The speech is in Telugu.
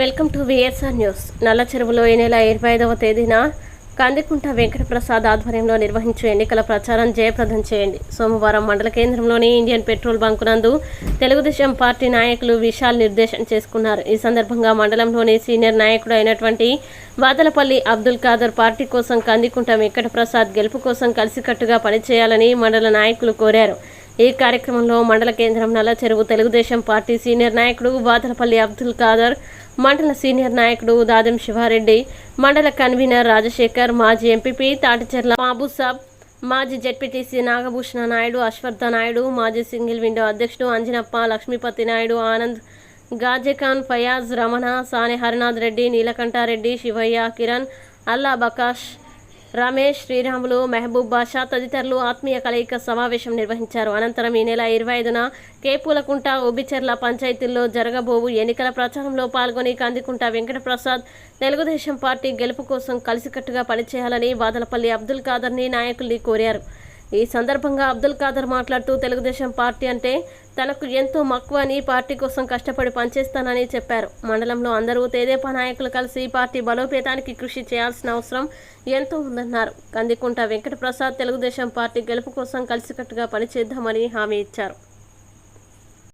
Welcome to VSR news. నల్ల చెరువులో ఈ నెల ఇరవై ఐదవ తేదీన కందికుంట వెంకటప్రసాద్ ఆధ్వర్యంలో నిర్వహించే ఎన్నికల ప్రచారం జయప్రదం చేయండి. సోమవారం మండల కేంద్రంలోని ఇండియన్ పెట్రోల్ బంకు నందు తెలుగుదేశం పార్టీ నాయకులు విశాల్ నిర్దేశం చేసుకున్నారు. ఈ సందర్భంగా మండలంలోని సీనియర్ నాయకుడు అయినటువంటి వాదలపల్లి అబ్దుల్ ఖాదర్ పార్టీ కోసం కందికుంట వెంకటప్రసాద్ గెలుపు కోసం కలిసికట్టుగా పనిచేయాలని మండల నాయకులు కోరారు. ఈ కార్యక్రమంలో మండల కేంద్రం నల్ల చెరువు తెలుగుదేశం పార్టీ సీనియర్ నాయకుడు బాతలపల్లి అబ్దుల్ ఖాదర్ మండల సీనియర్ నాయకుడు దాదం శివారెడ్డి మండల కన్వీనర్ రాజశేఖర్ మాజీ M P P Taticherla Mahaboosab మాజీ Z P T C Nagabhushana Naidu Ashwardha Naidu మాజీ సింగిల్ విండో అధ్యక్షుడు అంజనప్ప లక్ష్మీపతి నాయుడు ఆనంద్ గాజెఖాన్ ఫయాజ్ రమణ సాని హరినాథ్ రెడ్డి నీలకంఠారెడ్డి శివయ్య కిరణ్ అల్లా బకాష్ రమేష్ శ్రీరాములు మెహబూబ్ బాషా తదితరులు ఆత్మీయ కలయిక సమావేశం నిర్వహించారు. అనంతరం ఈ నెల ఇరవై ఐదున కేపూలకుంట ఉబిచెర్ల పంచాయతీల్లో జరగబోవు ఎన్నికల ప్రచారంలో పాల్గొని కందికుంట వెంకటప్రసాద్ తెలుగుదేశం పార్టీ గెలుపు కోసం కలిసికట్టుగా పనిచేయాలని వాదలపల్లి అబ్దుల్ ఖాదర్ని నాయకుల్ని కోరారు. ఈ సందర్భంగా అబ్దుల్ ఖాదర్ మాట్లాడుతూ తెలుగుదేశం పార్టీ అంటే తనకు ఎంతో మక్కువ అని పార్టీ కోసం కష్టపడి పనిచేస్తానని చెప్పారు. మండలంలో అందరూ తెదేపా నాయకులు కలిసి పార్టీ బలోపేతానికి కృషి చేయాల్సిన అవసరం ఎంతో ఉందన్నారు. కందికుంట వెంకటప్రసాద్ తెలుగుదేశం పార్టీ గెలుపు కోసం కలిసికట్టుగా పనిచేద్దామని హామీ ఇచ్చారు.